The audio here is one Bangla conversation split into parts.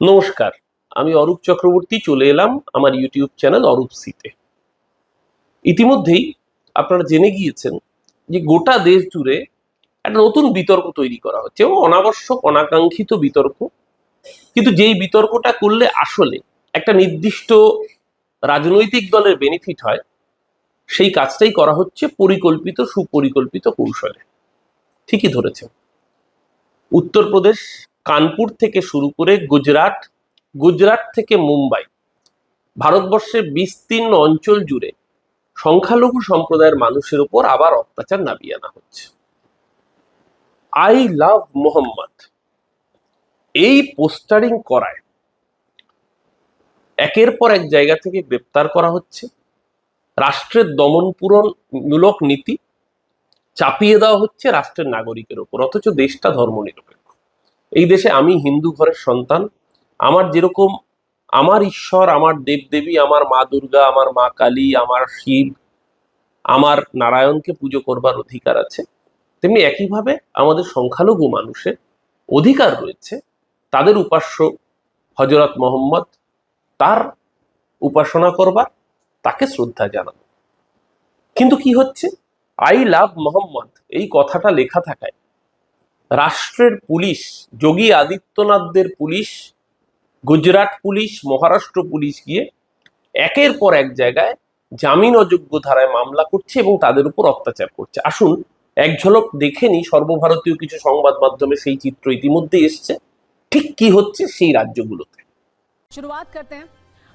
নমস্কার, আমি অরূপ চক্রবর্তী, চলে এলাম আমার ইউটিউব চ্যানেল অরূপ সিতে। ইতিমধ্যেই আপনারা জেনে গিয়েছেন যে গোটা দেশ জুড়ে একটা নতুন বিতর্ক তৈরি করা হচ্ছে এবং অনাবশ্যক, অনাকাঙ্ক্ষিত বিতর্ক। কিন্তু যেই বিতর্কটা করলে আসলে একটা নির্দিষ্ট রাজনৈতিক দলের বেনিফিট হয়, সেই কাজটাই করা হচ্ছে পরিকল্পিত, সুপরিকল্পিত কৌশলে। ঠিকই ধরেছেন। উত্তরপ্রদেশ কানপুর থেকে শুরু করে গুজরাট গুজরাট থেকে মুম্বাই। ভারতবর্ষের বিস্তীর্ণ অঞ্চল জুড়ে সংখ্যালঘু সম্প্রদায়ের মানুষের উপর আবার অত্যাচার নামিয়ে আনা হচ্ছে। আই লাভ মোহাম্মদ এই পোস্টারিং করায় একের পর এক জায়গা থেকে গ্রেপ্তার করা হচ্ছে। রাষ্ট্রের দমনপূরণ মূলক নীতি চাপিয়ে দেওয়া হচ্ছে রাষ্ট্রের নাগরিকের উপর, অথচ দেশটা ধর্মনিরপেক্ষ। এই দেশে আমি হিন্দু ঘরের সন্তান। আমার যেরকম আমার ঈশ্বর, আমার দেবদেবী, আমার মা দুর্গা, আমার মা কালী, আমার শিব, আমার নারায়ণকে পুজো করবার অধিকার আছে। তেমনি একইভাবে আমাদের সংখ্যালঘু মানুষের অধিকার রয়েছে। তাদের উপাস্য হজরত মোহাম্মদ তার উপাসনা করবার, তাকে শ্রদ্ধা জানানো কিন্তু কি হচ্ছে? I love Mohammad. এই কথাটা লেখা থাকায় রাষ্ট্রের police Yogi আদিত্যনাথদের police Gujarat police Maharashtra police গিয়ে একের পর এক জায়গায় জামিন অযোগ্য ধারায় মামলা করছে এবং তাদের উপর অত্যাচার করছে আসুন এক ঝলক দেখে নি সর্বভারতীয় কিছু সংবাদ মাধ্যমে সেই চিত্র ইতিমধ্যে এসছে ঠিক কি হচ্ছে সেই রাজ্যগুলোতে शुरुआत करते हैं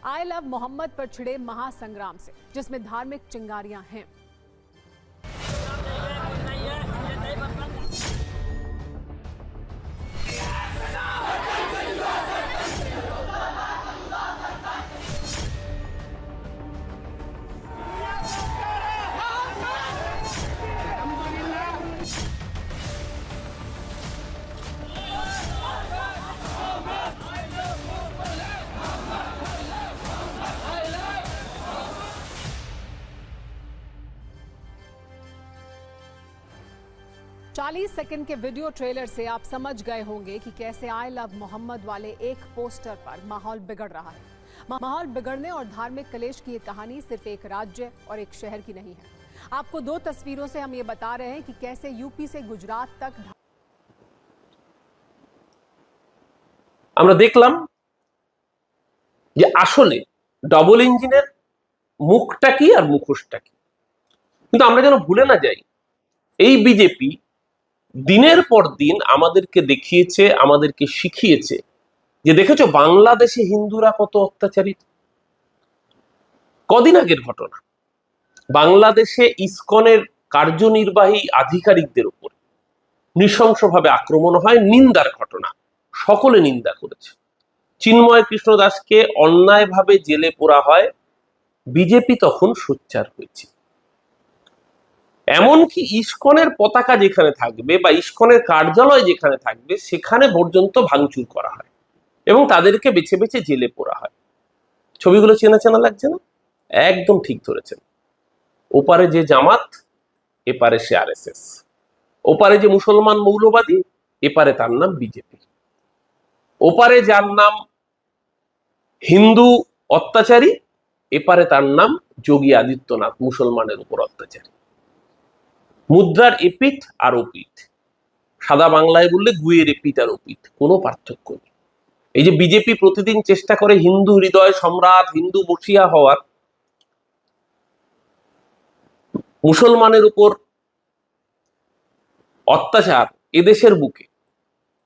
आई लव मोहम्मद पर छिड़े महासंग्राम से जिसमें धार्मिक चिंगारियां हैं चालीस सेकंड के वीडियो ट्रेलर से आप समझ गए होंगे कि कैसे आई लव मोहम्मद वाले एक पोस्टर पर माहौल बिगड़ रहा है मा- माहौल बिगड़ने और धार्मिक कलेश की ये कहानी सिर्फ एक राज्य और एक शहर की नहीं है आपको दो तस्वीरों से हम ये बता रहे हैं कि कैसे यूपी से गुजरात तक আমরা দেখলাম যে আসলে ডবল ইঞ্জিনের মুখটা কি আর মুখোশটা কি কিন্তু আমরা যেন ভুলে না যাই এই বিজেপি দিনের পর দিন আমাদেরকে দেখিয়েছে, আমাদেরকে শিখিয়েছে যে দেখেছ বাংলাদেশে হিন্দুরা কত অত্যাচারিত? কদিন আগের ঘটনা। বাংলাদেশে ইসকনের কার্যনির্বাহী আধিকারিকদের উপর নৃশংসভাবে আক্রমণ হয়, নিন্দার ঘটনা। সকলে নিন্দা করেছে। চিন্ময় কৃষ্ণ দাসকে অন্যায়ভাবে জেলে পোড়া হয়। বিজেপি তখন সোচ্চার হয়েছে। এমনকি ইস্কনের পতাকা যেখানে থাকবে বা ইস্কনের কার্যালয় যেখানে থাকবে, সেখানে পর্যন্ত ভাঙচুর করা হয় এবং তাদেরকে বেছে বেছে জেলে পোড়া হয়। ছবিগুলো চেনা চেনা লাগছে না? একদম ঠিক ধরেছেন। ওপারে যে জামাত, এপারে সে আর এস এস ওপারে যে মুসলমান মৌলবাদী, এপারে তার নাম বিজেপি। ওপারে যার নাম হিন্দু অত্যাচারী, এপারে তার নাম যোগী আদিত্যনাথ, মুসলমানের উপর অত্যাচারী। মুদ্রার এপিঠ আর ওপিঠ। সাদা বাংলায় বললে গুয়ের এপিঠ আর ওপিঠ, কোনো পার্থক্য নেই। এই যে বিজেপি প্রতিদিন চেষ্টা করে হিন্দু হৃদয় সম্রাট, হিন্দু বসিয়া হওয়ার, মুসলমানের উপর অত্যাচার এদেশের বুকে।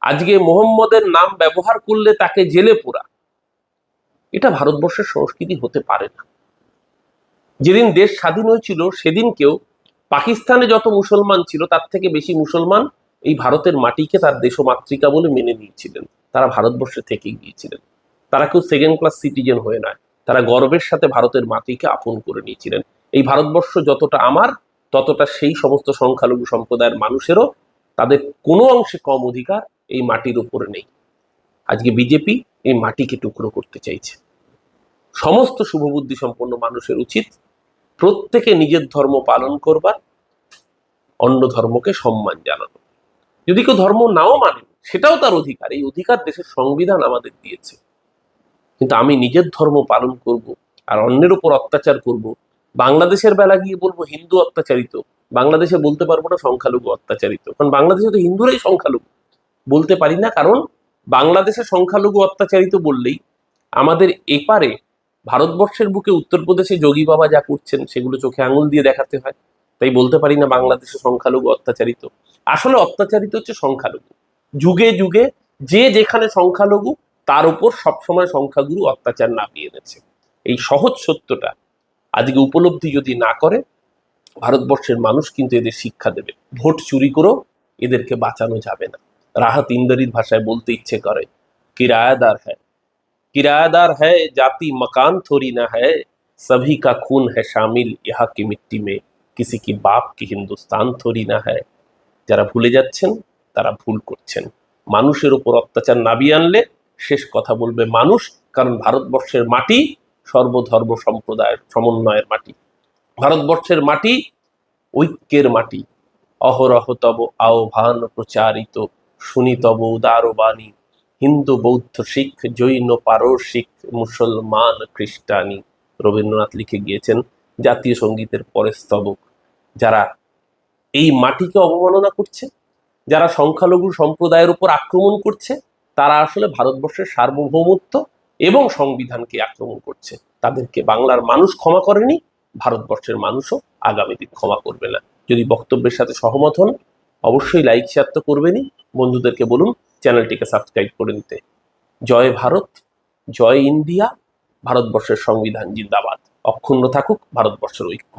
আজকে মোহাম্মদের নাম ব্যবহার করলে তাকে জেলে পোড়া। এটা ভারতবর্ষের সংস্কৃতি হতে পারে না। যেদিন দেশ স্বাধীন হয়েছিল সেদিন কেউ পাকিস্তানে যত মুসলমান ছিল, তার থেকে বেশি মুসলমান এই ভারতের মাটিকে তার দেশমাতৃকা বলে মেনে নিয়েছিলেন। তারা ভারতবর্ষে থেকে গিয়েছিলেন। তারা কেউ সেকেন্ড ক্লাস সিটিজেন হয়ে নয়। তারা গর্বের সাথে ভারতের মাটিকে আপন করে নিয়েছিলেন। এই ভারতবর্ষ যতটা আমার, ততটা সেই সমস্ত সংখ্যালঘু সম্প্রদায়ের মানুষেরও তাদের কোনো অংশে কম অধিকার এই মাটির উপরে নেই। আজকে বিজেপি এই মাটিকে টুকরো করতে চাইছে। সমস্ত শুভবুদ্ধি সম্পন্ন মানুষের উচিত প্রত্যেকে নিজের ধর্ম পালন করবার, অন্য ধর্মকে সম্মান জানানো। যদি কেউ ধর্ম নাও মানে সেটাও তার অধিকার। এই অধিকার দেশের সংবিধান আমাদের দিয়েছে। কিন্তু আমি নিজের ধর্ম পালন করব আর অন্যের উপর অত্যাচার করব। বাংলাদেশের বেলা গিয়ে বলব হিন্দু অত্যাচারিত। বাংলাদেশে বলতে পারব না সংখ্যালঘু অত্যাচারিত। কারণ বাংলাদেশে তো হিন্দুরাই সংখ্যালঘু। বলতে পারি না, কারণ বাংলাদেশে সংখ্যালঘু অত্যাচারিত বললেই আমাদের এপারে ভারতবর্ষের বুকে উত্তরপ্রদেশে যোগী বাবা যা করছেন, সেগুলো চোখে আঙুল দিয়ে দেখাতে হয়। তাই বলতে পারি না বাংলাদেশে সংখ্যালঘু অত্যাচারিত। আসলে অত্যাচারিত হচ্ছে সংখ্যালঘু। যুগে যুগে যে যেখানে সংখ্যালঘু, তার উপর সবসময় সংখ্যাগুরু অত্যাচার নামিয়ে এনেছে। এই সহজ সত্যটা আজকে উপলব্ধি যদি না করে, ভারতবর্ষের মানুষ কিন্তু এদের শিক্ষা দেবে। ভোট চুরি করেও এদেরকে বাঁচানো যাবে না। রাহাত ইন্দারির ভাষায় বলতে ইচ্ছে করে, কিরায়াদার হ্যায়। किराएदार है जाति मकान थोड़ी ना है सभी का खून है शामिल यहाँ की मिट्टी में किसी की बाप की हिंदुस्तान थोड़ी না है যারা ভুলে যাচ্ছেন তারা ভুল করছেন মানুষের উপর অত্যাচার নাবিয়ে আনলে শেষ কথা বলবে মানুষ কারণ ভারতবর্ষের মাটি সর্বধর্ম সম্প্রদায়ের সমন্বয়ের মাটি ভারতবর্ষের মাটি ঐক্যের মাটি অহরহ তব আহ্বান প্রচারিত শুনি তব উদার বাণী হিন্দু, বৌদ্ধ, শিখ, জৈন, পারসিক, মুসলমান, খ্রিস্টানি রবীন্দ্রনাথ লিখে গিয়েছেন জাতীয় সঙ্গীতের পরে স্তবক। যারা এই মাটিকে অবমাননা করছে, যারা সংখ্যালঘু সম্প্রদায়ের উপর আক্রমণ করছে, তারা আসলে ভারতবর্ষের সার্বভৌমত্ব এবং সংবিধানকে আক্রমণ করছে। তাদেরকে বাংলার মানুষ ক্ষমা করেনি, ভারতবর্ষের মানুষও আগামী দিন ক্ষমা করবে না। যদি বক্তব্যের সাথে সহমত হন, অবশ্যই লাইক, শেয়ার তো করবেনই। বন্ধুদেরকে বলুন চ্যানেলটিকে সাবস্ক্রাইব করে নিতে। জয় ভারত, জয় ইন্ডিয়া, ভারতবর্ষের সংবিধান জিন্দাবাদ। অক্ষুণ্ণ থাকুক, ভারতবর্ষের ঐক্য।